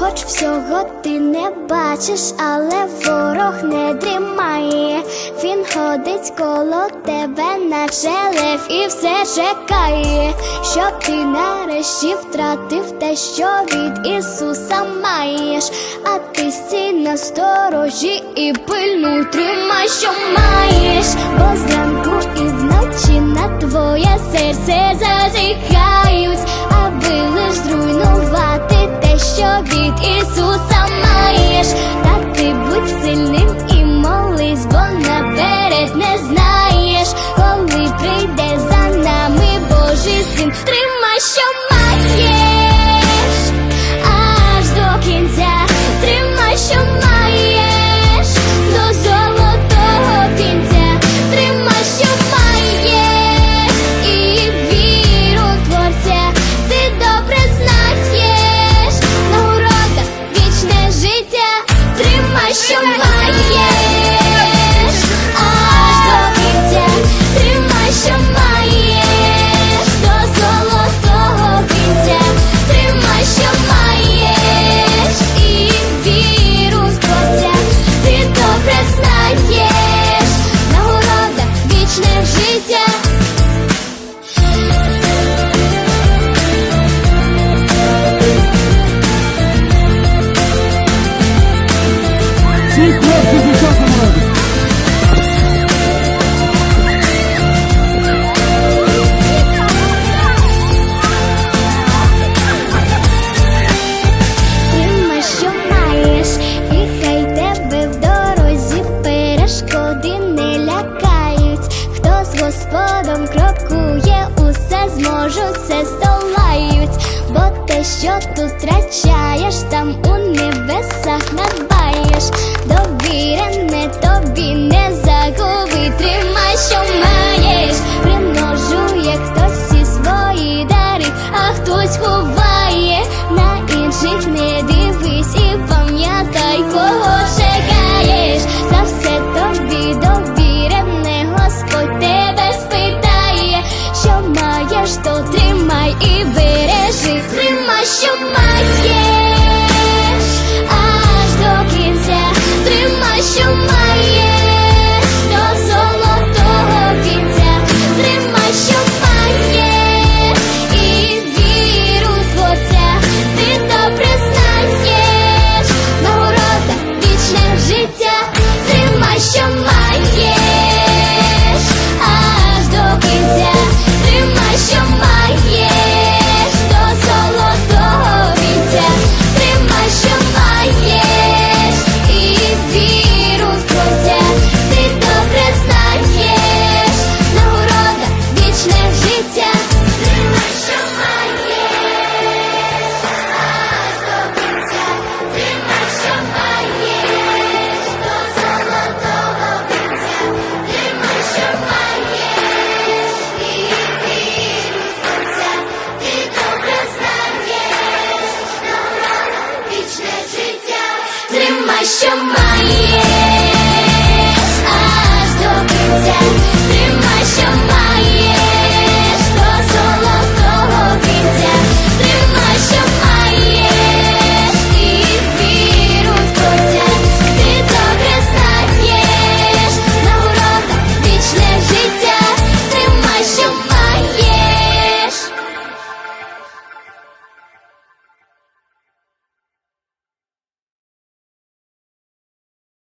Хоч всього ти не бачиш, але ворог не дрімає. Він ходить коло тебе, наче лев, і все чекає, щоб ти нарешті втратив те, що від Ісуса маєш. А ти стій на сторожі і пильну тримай, що маєш, бо зранку і вночі на твоє серце зазіхають, Господом крокує, усе зможуть, все здолають. Що тут втрачаєш, там у небесах надбаєш. Довірене тобі не загуби, тримай, що маєш, примножує хтось всі свої дари, а хтось ховає на інших не дивись і пам'ятай, кого чекаєш. За все тобі довірене, Господь тебе спитає, що маєш, то тримай і бережи, тримай, що маєш. Maşa maye